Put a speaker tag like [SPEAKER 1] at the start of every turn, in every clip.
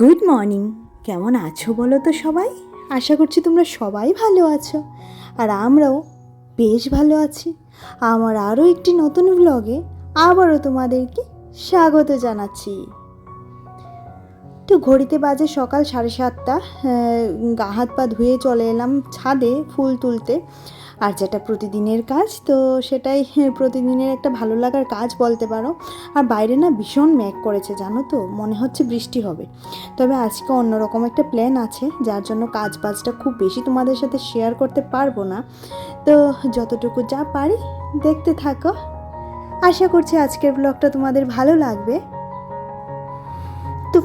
[SPEAKER 1] Good morning কেমন আছো বলো তো সবাই? আশা করছি তোমরা সবাই ভালো আছো। আর আমরাও বেশ ভালো আছি। আমার আরও একটি নতুন ব্লগে আবারও তোমাদেরকে স্বাগত জানাচ্ছি। তো ঘড়িতে বাজে সকাল সাড়ে সাতটা গা হাত পা ধুয়ে চলে এলাম ছাদে ফুল তুলতে। আর যেটা প্রতিদিনের কাজ তো সেটাই হ্যাঁ, প্রতিদিনের একটা ভালো লাগার কাজ বলতে পারো। আর বাইরে না ভীষণ ম্যাক করেছে জানো তো? মনে হচ্ছে বৃষ্টি হবে। তবে আজকে অন্যরকম একটা প্ল্যান আছে যার জন্য কাজ বাজটা খুব বেশি তোমাদের সাথে শেয়ার করতে পারব না। তো যতটুকু যা পারি দেখতে থাকো। আশা করছি আজকের ব্লগটা তোমাদের ভালো লাগবে।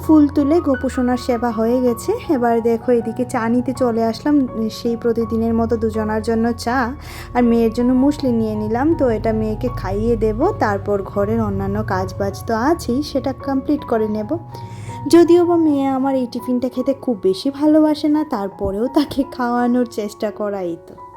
[SPEAKER 1] ফুল তুলে গোপুসোনার সেবা হয়ে গেছে। এবার দেখো এদিকে চা নিতে চলে আসলাম। সেই প্রতিদিনের মতো দুজনার জন্য চা আর মেয়ের জন্য মুসলি নিয়ে নিলাম। তো এটা মেয়েকে খাইয়ে দেব, তারপর ঘরের অন্যান্য কাজ বাজ তো আছেই, সেটা কমপ্লিট করে নেব। যদিও বা মেয়ে আমার এই টিফিনটা খেতে খুব বেশি ভালোবাসে না, তারপরেও তাকে খাওয়ানোর চেষ্টা করাই তো।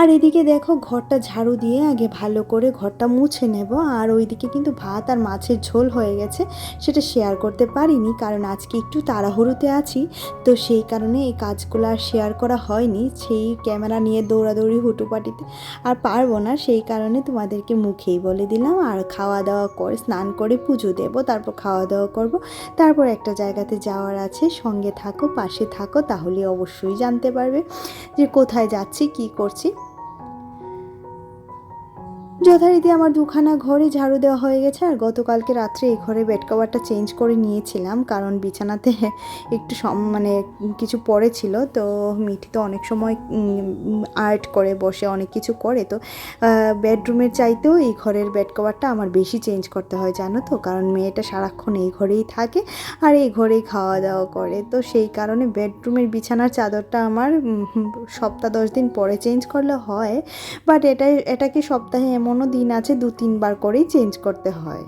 [SPEAKER 1] আর এদিকে দেখো ঘরটা ঝাড়ু দিয়ে আগে ভালো করে ঘরটা মুছে নেব। আর ওইদিকে কিন্তু ভাত আর মাছের ঝোল হয়ে গেছে, সেটা শেয়ার করতে পারিনি কারণ আজকে একটু তাড়াহুড়োতে আছি। তো সেই কারণে এই কাজগুলো আর শেয়ার করা হয়নি, সেই ক্যামেরা নিয়ে দৌড়াদৌড়ি, হুটুপাটিতে আর পারব না। সেই কারণে তোমাদেরকে মুখেই বলে দিলাম, আর খাওয়া দাওয়া করে, স্নান করে পুজো দেব, তারপর খাওয়া দাওয়া করব। তারপর একটা জায়গাতে যাওয়ার আছে, সঙ্গে থাকো, পাশে থাকো, তাহলে অবশ্যই জানতে পারবে যে কোথায় যাচ্ছি, কি করছি। যথারীতি আমার দুখানা ঘরে ঝাড়ু দেওয়া হয়ে গেছে, আর গতকালকে রাত্রে এই ঘরে বেড কভারটা চেঞ্জ করে নিয়েছিলাম, কারণ বিছানাতে একটু সম- মানে কিছু পড়েছিল তো মিঠি তো অনেক সময় আর্ট করে, বসে অনেক কিছু করে, তো বেডরুমের চাইতেও এই ঘরের বেড কভারটা আমার বেশি চেঞ্জ করতে হয়, জানো তো, কারণ মেয়েটা সারাক্ষণ এই ঘরেই থাকে, আর এই ঘরেই খাওয়া দাওয়া করে, তো সেই কারণে বেডরুমের বিছানার চাদরটা আমার সপ্তাহ দশ দিন পরে চেঞ্জ করলে হয়, বাট এটা এটাকে সপ্তাহে এমনও দিন আছে দু তিনবার করেই চেঞ্জ করতে হয়।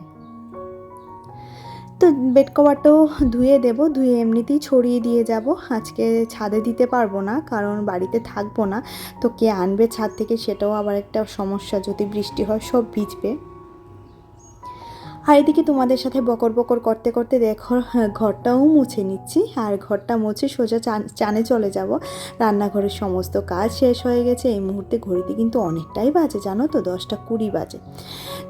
[SPEAKER 1] তো বেড কভারটাও ধুয়ে দেব, ধুয়ে এমনিতেই ছড়িয়ে দিয়ে যাব। আজকে ছাদে দিতে পারব না, কারণ বাড়িতে থাকব না। তো কে আনবে ছাদ থেকে সেটাও আবার একটা সমস্যা, যদি বৃষ্টি হয় সব ভিজবে। আর এদিকে তোমাদের সাথে বকর বকর করতে করতে দেখো হ্যাঁ, ঘরটাও মুছে নিচ্ছি। আর ঘরটা মুছে সোজা চান- চানে চলে যাব। রান্নাঘরের সমস্ত কাজ শেষ হয়ে গেছে। এই মুহূর্তে ঘড়িতে কিন্তু অনেকটাই বাজে জানো তো? দশটা কুড়ি বাজে।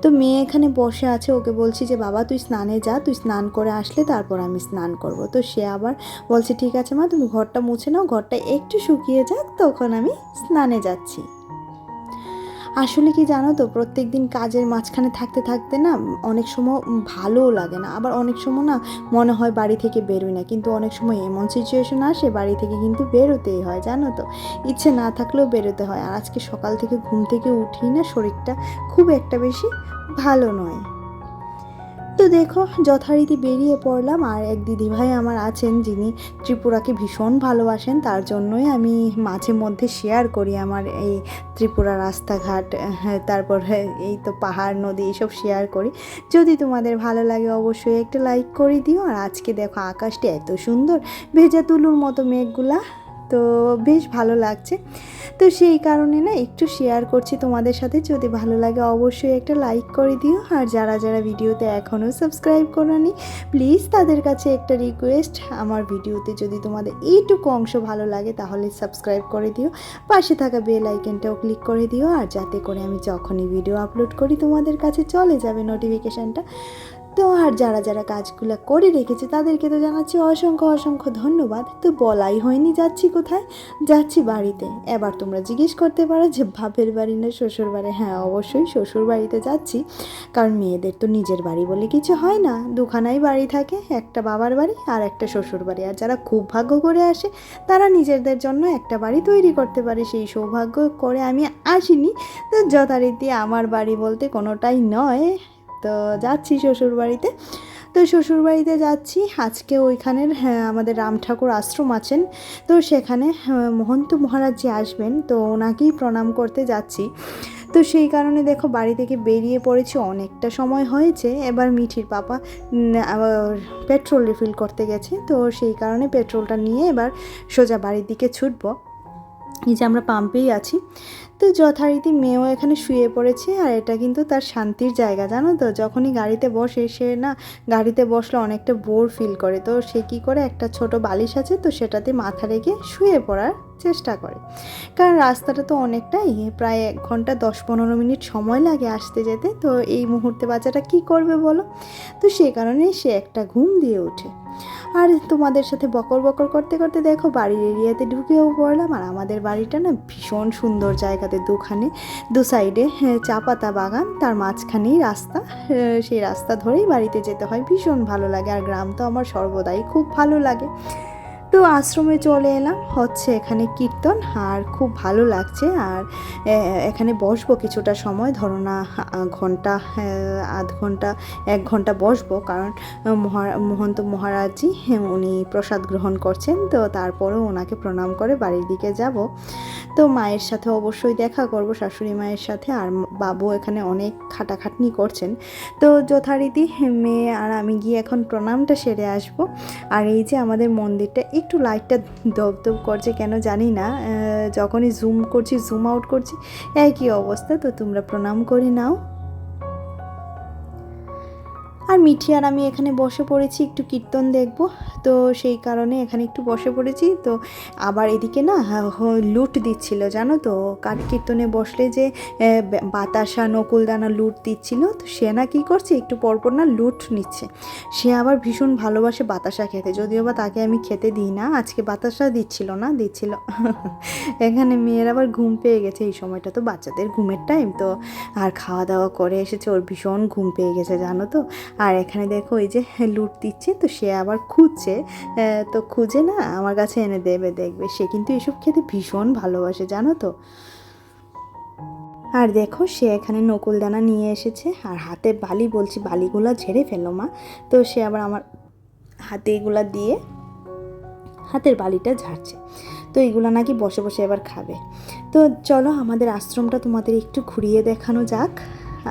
[SPEAKER 1] তো মেয়ে এখানে বসে আছে। ওকে বলছি যে বাবা তুই স্নানে যা। তুই স্নান করে আসলে তারপর আমি স্নান করব। তো সে আবার বলছে ঠিক আছে মা তুমি ঘরটা মুছে নাও। ঘরটা একটু শুকিয়ে যাক তখন আমি স্নানে যাচ্ছি। আসলে কি জানো তো প্রত্যেক দিন কাজের মাঝখানে থাকতে থাকতে না অনেক সময় ভালোও লাগে না। আবার অনেক সময় না মনে হয় বাড়ি থেকে বেরোই না, কিন্তু অনেক সময় এমন সিচুয়েশন আসে বাড়ি থেকে কিন্তু বেরোতেই হয়, জানো তো। ইচ্ছে না থাকলেও বেরোতে হয়। আর আজকে সকাল থেকে ঘুম থেকে উঠি না শরীরটা খুব একটা বেশি ভালো নয়। তো দেখো যথারীতি বেরিয়ে পড়লাম। আর এক দিদিভাই আমার আছেন যিনি ত্রিপুরাকে ভীষণ ভালোবাসেন তার জন্যই আমি মাঝে মধ্যে শেয়ার করি আমার এই ত্রিপুরা রাস্তাঘাট হ্যাঁ, তারপর হ্যাঁ, এই তো পাহাড় নদী এইসব শেয়ার করি। যদি তোমাদের ভালো লাগে অবশ্যই একটা লাইক করে দিও। আর আজকে দেখো আকাশটা এত সুন্দর ভেজা তুলুর মতো মেঘগুলা তো বেশ ভালো লাগছে। তো সেই কারণে না একটু শেয়ার করছি তোমাদের সাথে। যদি ভালো লাগে অবশ্যই একটা লাইক করে দিও। আর যারা যারা ভিডিওতে এখনও সাবস্ক্রাইব করোনি প্লিজ তাদের কাছে একটা রিকোয়েস্ট আমার ভিডিওতে যদি তোমাদের এইটুকু অংশ ভালো লাগে তাহলে সাবস্ক্রাইব করে দিও। পাশে থাকা বেল আইকনটাও ক্লিক করে দিও। আর যাতে করে আমি যখনই ভিডিও আপলোড করি, তোমাদের কাছে চলে যাবে নোটিফিকেশানটা তো আর যারা যারা কাজগুলো করে রেখেছে তাদেরকে তো জানাচ্ছি অসংখ্য অসংখ্য ধন্যবাদ। তো বলাই হয়নি যাচ্ছি কোথায়? যাচ্ছি বাড়িতে। এবার তোমরা জিজ্ঞেস করতে পারো যে বাপের বাড়ি না শ্বশুর বাড়ি? হ্যাঁ অবশ্যই শ্বশুর বাড়িতে যাচ্ছি। কারণ মেয়েদের তো নিজের বাড়ি বলে কিছু হয় না। দুখানাই বাড়ি থাকে, একটা বাবার বাড়ি আর একটা শ্বশুর বাড়ি। আর যারা খুব ভাগ্য করে আসে, তারা নিজেদের জন্য একটা বাড়ি তৈরি করতে পারে। সেই সৌভাগ্য করে আমি আসিনি। তো যথারীতি আমার বাড়ি বলতে কোনোটাই নয়। তো যাচ্ছি শ্বশুর বাড়িতে তো শ্বশুর বাড়িতে যাচ্ছি আজকে ওইখানের হ্যাঁ, আমাদের রাম ঠাকুর আশ্রম আছেন। তো সেখানে হ্যাঁ, মহন্ত মহারাজ যে আসবেন তো ওনাকেই প্রণাম করতে যাচ্ছি। তো সেই কারণে দেখো বাড়ি থেকে বেরিয়ে পড়েছি অনেকটা সময় হয়েছে এবার মিঠির পাপা পেট্রোল রিফিল করতে গেছে তো সেই কারণে পেট্রোলটা নিয়ে এবার সোজা বাড়ির দিকে ছুটবো। এই যে আমরা পাম্পেই আছি। তো যথারীতি মেয়েও এখানে শুয়ে পড়েছে আর এটা কিন্তু তার শান্তির জায়গা, জানো তো? যখনই গাড়িতে বসে, সে না গাড়িতে বসলে অনেকটা বোর ফিল করে। তো সে কী করে? একটা ছোট বালিশ আছে, তো সেটাতে মাথা রেখে শুয়ে পড়ার চেষ্টা করে। কারণ রাস্তাটা তো অনেকটাই প্রায় এক ঘণ্টা দশ পনেরো মিনিট সময় লাগে আসতে যেতে। তো এই মুহূর্তে বাচ্চাটা কি করবে বলো? তো সেই কারণে সে একটা ঘুম দিয়ে ওঠে। আর তোমাদের সাথে বকর বকর করতে করতে দেখো বাড়ির এরিয়াতে ঢুকেও পড়লাম। আর আমাদের বাড়িটা না ভীষণ সুন্দর জায়গাতে দুখানে দু সাইডে হ্যাঁ, চা পাতা বাগান। তার মাঝখানেই রাস্তা সেই রাস্তা ধরেই বাড়িতে যেতে হয়। ভীষণ ভালো লাগে। আর গ্রাম তো আমার সর্বদাই খুব ভালো লাগে। তো আশ্রমে চলে এলাম। হচ্ছে এখানে কীর্তন। আর খুব ভালো লাগছে। আর এখানে বসবো কিছুটা সময়। ধরো না ঘণ্টা আধ ঘণ্টা, এক ঘণ্টা বসবো। কারণ মহা, মহন্ত মহারাজজি উনি প্রসাদ গ্রহণ করছেন। তো তারপরেও ওনাকে প্রণাম করে বাড়ির দিকে যাব। তো মায়ের সাথে অবশ্যই দেখা করব, শাশুড়ি মায়ের সাথে। আর বাবু এখানে অনেক খাটাখাটনি করছেন। তো যথারীতি মেয়ে আর আমি গিয়ে এখন প্রণামটা সেরে আসব। আর এই যে আমাদের মন্দিরটা একটু লাইটটা দপদপ করছে, কেন জানি না। যখনই জুম করছি জুম আউট করছি, একই অবস্থা, তো তোমরা প্রণাম করে নাও। আর মিঠি আর আমি এখানে বসে পড়েছি, একটু কীর্তন দেখব। তো সেই কারণে এখানে একটু বসে পড়েছি। তো আবার এদিকে না লুট দিচ্ছিল, জানো তো? কাঠ কীর্তনে বসলে যে বাতাসা, নকুলদানা লুট দিচ্ছিল, তো সে না কী করছে, একটু পরপর না লুট নিচ্ছে। সে আবার ভীষণ ভালোবাসে বাতাসা খেতে, যদিও বা তাকে আমি খেতে দিই না, আজকে বাতাসা দিচ্ছিল না, দিচ্ছিল। এখানে মেয়ের আবার ঘুম পেয়ে গেছে, এই সময়টা তো বাচ্চাদের ঘুমের টাইম তো আর খাওয়া দাওয়া করে এসেছে, ওর ভীষণ ঘুম পেয়ে গেছে, জানো তো? আর এখানে দেখো ওই যে লুট দিচ্ছে, তো সে আবার খুঁজছে। তো খুঁজে না আমার কাছে এনে দেবে, দেখবে। সে কিন্তু এসব খেতে ভীষণ ভালোবাসে, জানো তো? আর দেখো সে এখানে নকুলদানা নিয়ে এসেছে, আর হাতে বালি বলছি, বালিগুলো ঝেড়ে ফেলো মা। তো সে আবার আমার হাতে এগুলা দিয়ে হাতের বালিটা ঝাড়ছে। তো এগুলো নাকি বসে বসে এবার খাবে। তো চলো আমাদের আশ্রমটা তোমাদের একটু ঘুরিয়ে দেখানো যাক।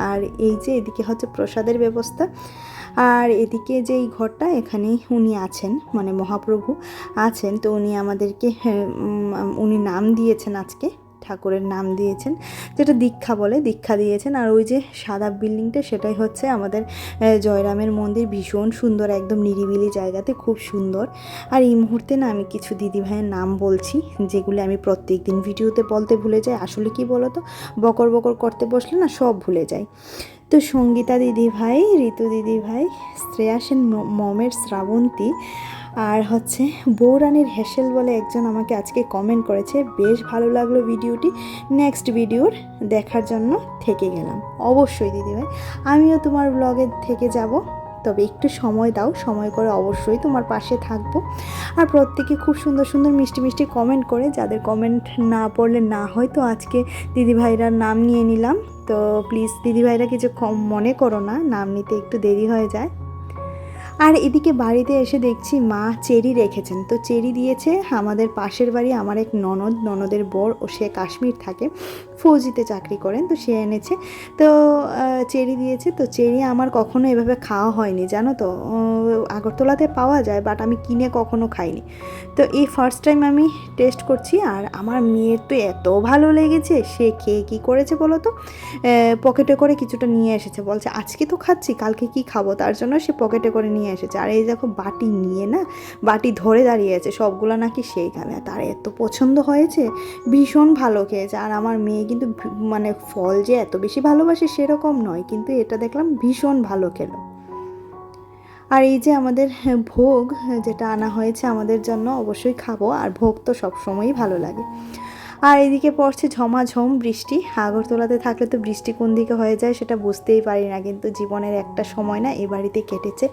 [SPEAKER 1] আর এই যে এদিকে হচ্ছে প্রসাদের ব্যবস্থা। আর এদিকে যে এই ঘরটা এখানেই উনি আছেন মানে মহাপ্রভু আছেন। তো উনি আমাদেরকে হ্যাঁ, উনি নাম দিয়েছেন আজকে। ঠাকুরের নাম দিয়েছেন, যেটা দীক্ষা বলে, দীক্ষা দিয়েছেন। আর ওই যে সাদা বিল্ডিংটা, সেটাই হচ্ছে আমাদের জয়রামের মন্দির। ভীষণ সুন্দর, একদম নিরিবিলি জায়গাতে, খুব সুন্দর। আর এই মুহূর্তে না, আমি কিছু দিদিভাইয়ের নাম বলছি, যেগুলি আমি প্রত্যেক দিন ভিডিওতে বলতে ভুলে যাই। আসলে কি বলো তো বকর বকর করতে বসলে না, সব ভুলে যাই। তো সঙ্গীতা দিদি ভাই ঋতু দিদি ভাই শ্রেয়া সেন মমের শ্রাবন্তী আর হচ্ছে বৌরানীর হেসেল বলে একজন আমাকে আজকে কমেন্ট করেছে, বেশ ভালো লাগল ভিডিওটি। নেক্সট ভিডিওর দেখার জন্য থেকে গেলাম। অবশ্যই দিদিভাই আমিও তোমার ব্লগে থেকে যাব। তবে একটু সময় দাও, সময় করে অবশ্যই তোমার পাশে থাকব। আর প্রত্যেকে খুব সুন্দর সুন্দর মিষ্টি মিষ্টি কমেন্ট করে, যাদের কমেন্ট না পড়লে না হয়, তো আজকে দিদিভাইরার নাম নিয়ে নিলাম। তো প্লিজ দিদিভাইরা কিছু কম মনে করো না, নাম নিতে একটু দেরি হয়ে যায়। আর এদিকে বাড়িতে এসে দেখছি মা চেরি রেখেছেন। তো চেরি দিয়েছে আমাদের পাশের বাড়ি আমার এক ননদ, ননদের বর ও সে কাশ্মীর থাকে, ফৌজিতে চাকরি করেন, তো সে এনেছে। তো চেরি দিয়েছে, তো চেরি আমার কখনো এভাবে খাওয়া হয়নি, জানো তো? আগরতলাতে পাওয়া যায় বাট আমি কিনে কখনো খাইনি। তো এই ফার্স্ট টাইম আমি টেস্ট করছি, আর আমার মেয়ের তো এত ভালো লেগেছে, সে খেয়ে কী করেছে বলো তো? পকেটে করে কিছুটা নিয়ে এসেছে। বলছে, আজকে তো খাচ্ছি, কালকে কি খাব? তার জন্য সে পকেটে করে নিয়ে এসেছে। আর এই দেখো বাটি নিয়ে না, বাটি ধরে দাঁড়িয়ে আছে, সবগুলো নাকি সেই খাবে আর তার এত পছন্দ হয়েছে, ভীষণ ভালো খেয়েছে। আর আমার মেয়ে কিন্তু মানে ফল যে এত বেশি ভালোবাসে সেরকম নয়, কিন্তু এটা দেখলাম ভীষণ ভালো খেলো। আর এই যে আমাদের ভোগ, যেটা আনা হয়েছে আমাদের জন্য, অবশ্যই খাব। আর ভোগ তো সবসময়ই ভালো লাগে। আর এদিকে পড়ছে ঝমাঝম বৃষ্টি। আগরতলাতে থাকলে তো বৃষ্টি কোন দিকে হয়ে যায় সেটা বুঝতেই পারি না, কিন্তু জীবনের একটা সময় না এ বাড়িতে কেটেছে।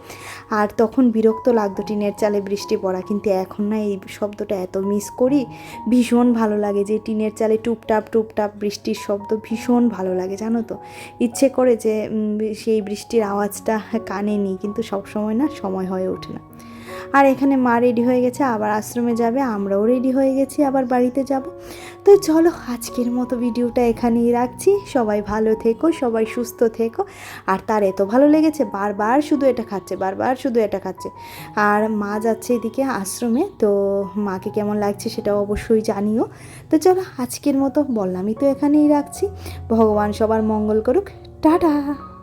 [SPEAKER 1] আর তখন বিরক্ত লাগতো টিনের চালে বৃষ্টি পড়া, কিন্তু এখন না এই শব্দটা এত মিস করি, ভীষণ ভালো লাগে যে টিনের চালে টুপটাপ টুপটাপ বৃষ্টির শব্দ ভীষণ ভালো লাগে, জানো তো? ইচ্ছে করে যে সেই বৃষ্টির আওয়াজটা কানে নিই, কিন্তু সবসময় না সময় হয়ে ওঠে না। আর এখানে মা রেডি হয়ে গেছে, আবার আশ্রমে যাবে, আমরাও রেডি হয়ে গেছি, আবার বাড়িতে যাব। তো চলো আজকের মতো ভিডিওটা এখানেই রাখছি। সবাই ভালো থেকো, সবাই সুস্থ থেকো। আর তার এত ভালো লেগেছে, বারবার শুধু এটা খাচ্ছে, বারবার শুধু এটা খাচ্ছে। আর মা যাচ্ছে এদিকে আশ্রমে, তো মাকে কেমন লাগছে সেটা অবশ্যই জানিও। তো চলো আজকের মতো বললামই তো এখানেই রাখছি। ভগবান সবার মঙ্গল করুক। টাটা!